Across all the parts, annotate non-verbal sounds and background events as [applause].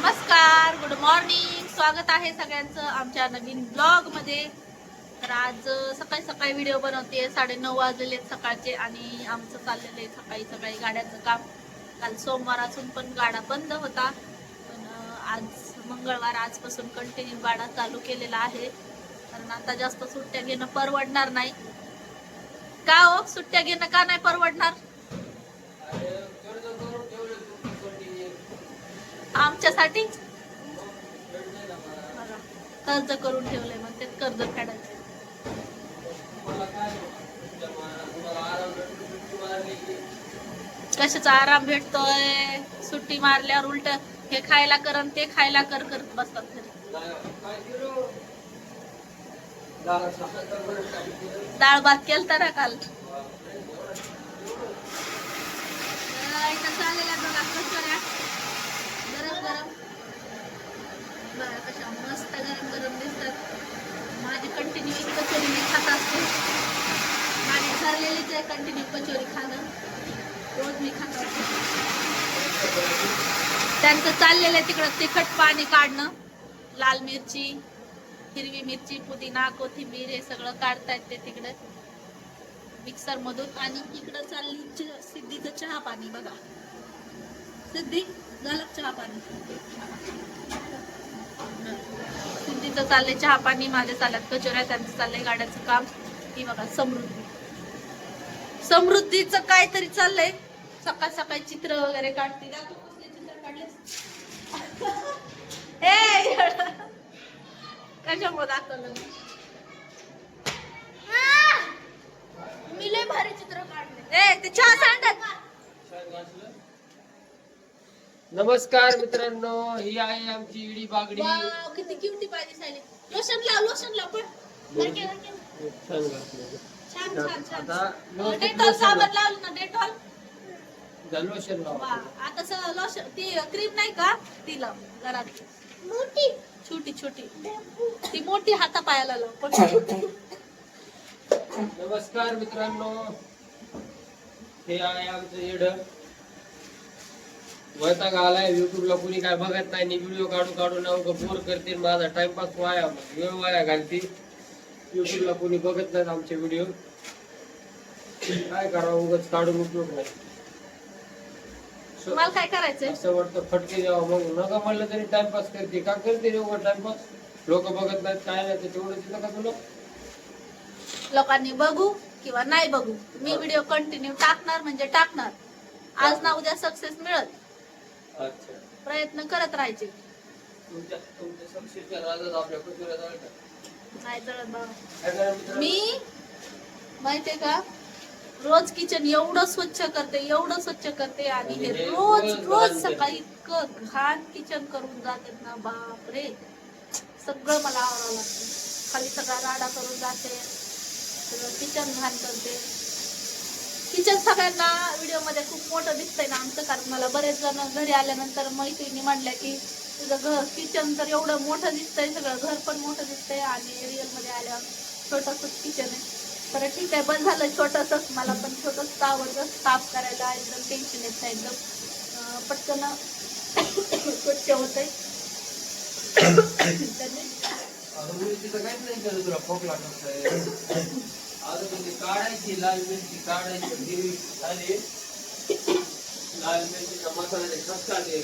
नमस्कार good morning स्वागत आहे सगळ्यांचं आमच्या नवीन ब्लॉगमध्ये तर आज सकाळी सकाळी व्हिडिओ बनवते साडे नऊ वाजलेले आहेत सकाळचे आणि आमचं चाललेलं आहे सकाळी सकाळी गाड्यांचं काम. काल सोमवार असून पण गाडा बंद होता. पण आज मंगळवार आजपासून कंटिन्यू गाडा चालू केलेला आहे. कारण आता जास्त सुट्ट्या घेणं परवडणार नाही. का हो? सुट्ट्या घेणं का नाही परवडणार? कशासाठी कर्ज करून ठेवलंय मग ते कर्ज फेडायचं कशाचा आराम भेटतोय? सुट्टी मारल्यावर उलट हे खायला कर आणि ते खायला कर करत बसतात डाळ भात केलता ना काल? तर चाललेल्या बघा गरम गरम. बघा कशा मस्त गरम गरम दिसतात. माझी कंटिन्यू एक कचोरी मी खात असते. माझी ठरलेलीच आहे कंटिन्यू कचोरी खाणं. रोज मी खात असते. त्यांचं चाललेलं आहे तिकडं तिखट पाणी काढणं. लाल मिरची हिरवी मिरची पुदिना कोथिंबीर हे सगळं काढतायत ते तिकडे. मिक्सर मधून आणि इकडं चालली सिद्धीचं चहा पाणी बघा. सिद्धी? झालं चहा पाणी. सिद्धीचं चाललंय चहा पाणी माझ्या चालल्यात कचोऱ्या त्यांचं चाललंय गाड्याचं काम. ही बघा समृद्धी. समृद्धीचं काहीतरी चाललंय. सकाळ सकाळी चित्र वगैरे काढते. दाखव कसले चित्र काढले [laughs] [laughs] कशामुळे दाखवलं मी लय भारी चित्र काढले ए ते चहा सांडत नमस्कार मित्रांनो ही आहे आमची इडी बागडी. वाव, किती क्युटी पाहिजे सायली. लोशन लाव लोशन लाव पण लडके, लडके. छान घातलं. छान छान छान. आता व्यवस्थित डेटॉल लोशन साबण लाव. लावलं ना डेटॉल. लाव. वा आता स- लोशन ती क्रीम नाही का? ती लाव घरात. मोठी. छोटी छोटी. ती मोठी हाता पायाला लाव पण नमस्कार मित्रांनो. हे आहे आमचं इड. वैताग आलाय युट्यूबला कुणी काय बघत नाही व्हिडिओ काढू काढू नका बोर करतील माझा टाइमपास वाया वेळ वाया घालतील युट्यूबला कुणी बघत नाहीत आमचे व्हिडिओ काय करावं उगाच काढून उपयोग नाही. मला काय करायचंय? असं वाटतं फटके द्यावं मग नका म्हणलं तरी टाइमपास करते. का करते रे टाइमपास लोक बघत नाहीत काय नाही तेवढं तिथं का तुला? लोकांनी बघू किंवा नाही बघू. मी व्हिडिओ कंटिन्यू टाकणार म्हणजे टाकणार. आज ना उद्या सक्सेस मिळत अच्छा. प्रयत्न करत राहायचे. तुमच्या तुमच्या सक्सेसच्या राजात आपल्या कुत्र्यात आलं का? नाही जळत बाबा काय करा मित्रांनो? मी माहितीये का? रोज किचन एवढं स्वच्छ करते एवढं स्वच्छ करते आणि हे आणि हे रोज रोज रोज घाण सकाळी इतकं घाण किचन करून जाते ना बापरे. सगळं मला आवडावं लागतं. खाली सगळा राडा करून जाते सगळं किचन घाण करते. किचन सगळ्यांना व्हिडिओमध्ये खूप मोठं दिसतंय ना आमचं कारण मला बरेच जण घरी आल्यानंतर मैत्रिणी म्हणल्या की तुझं घर किचन तर एवढं मोठं दिसतंय सगळं घर पण मोठं दिसतंय आणि रिअलमध्ये आल्यावर छोटंसंच किचन आहे. तर ठीक आहे बंद झालं छोटंसंच मला पण छोटंसं आवडतं साफ करायला एकदम टेन्शन येत नाही एकदम पटकन [coughs] स्वच्छ होतंय. [coughs] त्याने म्हणजे काढायची लाल मिरची काढायची हिरवी झाली. लाल मिरचीचा मसाला ते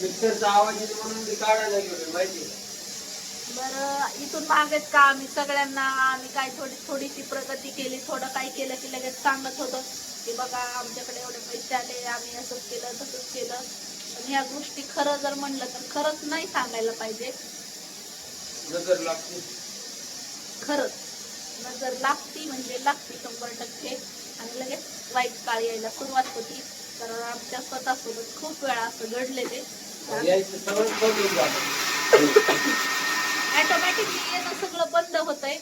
मिक्सरचा आवाज येतो म्हणून ते काढायला गेलो माहिती बरं इथून मागेच का आम्ही सगळ्यांना आम्ही काय थोडी थोडीशी प्रगती केली थोडं काय केलं की लगेच सांगत होतं की बघा आमच्याकडे एवढे पैसे आले आम्ही असंच केलं तसंच केलं. पण ह्या गोष्टी खरं जर म्हणलं तर खरंच नाही सांगायला पाहिजे. नजर खरंच नजर लागती म्हणजे लागती शंभर टक्के. आणि लगेच वाईट काळ यायला सुरुवात होती. तर आमच्या स्वतःसोबत खूप वेळा असं घडले ते यायचं सगळं बदलून जातं. ऑटोमॅटिकली येणं सगळं बंद होतंय.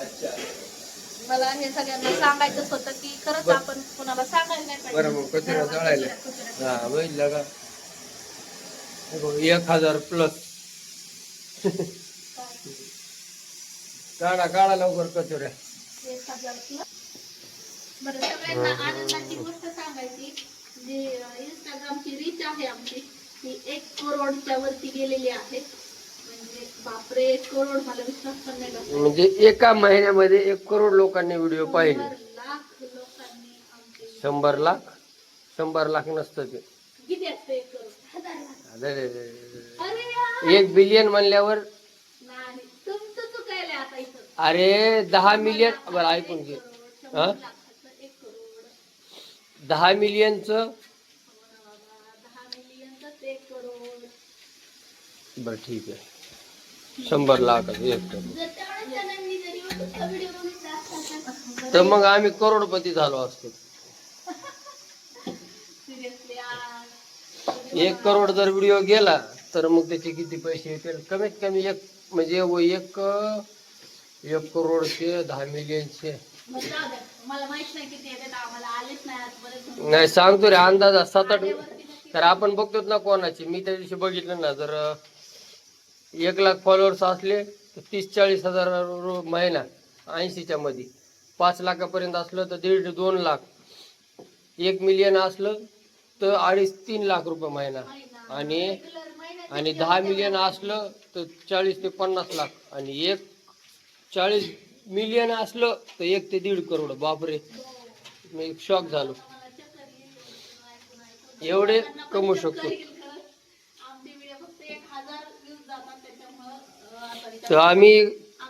अच्छा. मला हे सगळ्यांना सांगायचंच होतं की खरंच. आपण कोणाला सांगायला नाही पाहिजे बरं मग कचरा बरोबर, जळायला. कचरा- कचरा. हा बघितलं का हे बघ, एक हजार प्लस? काढा काढा लवकर कचोऱ्या एक हजार plus. बरं सगळ्यांना आनंदाची गोष्ट सांगायची जी इंस्टाग्रामची रीच आहे आमची ती एक करोडच्या वरती गेलेली आहे बापरे एक करोड मला विश्वास पण नाही बसला. म्हणजे एका महिन्यामध्ये एक करोड लोकांनी व्हिडिओ पाहिले. शंभर लाख लोकांनी आमचे शंभर लाख? शंभर लाख नसतं ते. किती असतं एक करोड? हजार लाख. अरे अरे यार. एक बिलियन म्हणल्यावर? नाही तुमचं चुकायलंय आता इथं. अरे दहा मिलियन बरं ऐकून घे. हा? लाखाचं एक करोड. दहा मिलियनचं हो ना बाबा, दहा मिलियनचंच एक करोड. बरं ठीक आहे. शंभर लाख एक. तर मग आम्ही करोडपती झालो असतो. एक करोड जर व्हिडिओ गेला तर मग त्याचे किती पैसे येतील? कमीत कमी एक म्हणजे व एक एक करोडचे दहा मिलियनचे नाही नाही सांगतो रे अंदाज सात आठ तर आपण बघतोच ना कोणाची. मी त्या दिवशी बघितलं ना जर एक लाख फॉलोअर्स असले तर तीस चाळीस हजार रु- महिना ऐंशीच्या मध्ये पाच लाखापर्यंत असलं तर दीड दोन लाख. एक मिलियन असलं तर अडीच तीन लाख रुपये महिना. आणि आणि दहा मिलियन असलं तर चाळीस ते पन्नास लाख. आणि एक चाळीस मिलियन असलं तर एक ते दीड करोड. बापरे. मी शॉक झालो. एवढे कमवू शकतो आमचे व्हिडिओ फक्त एक हजार व्ह्यूज जातात त्याच्यामुळं अं, आता विचार- तर आम्ही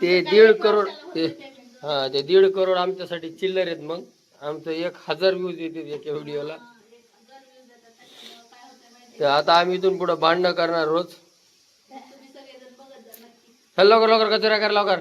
ते दीड करोड ते हा ते दीड करोड आमच्यासाठी चिल्लर आहेत मग. आमचं एक हजार व्ह्यूज येते एका व्हिडिओला. तर आता आम्ही इथून पुढे भांडणं करणार रोज. चल लवकर लवकर कचरा कर लवकर.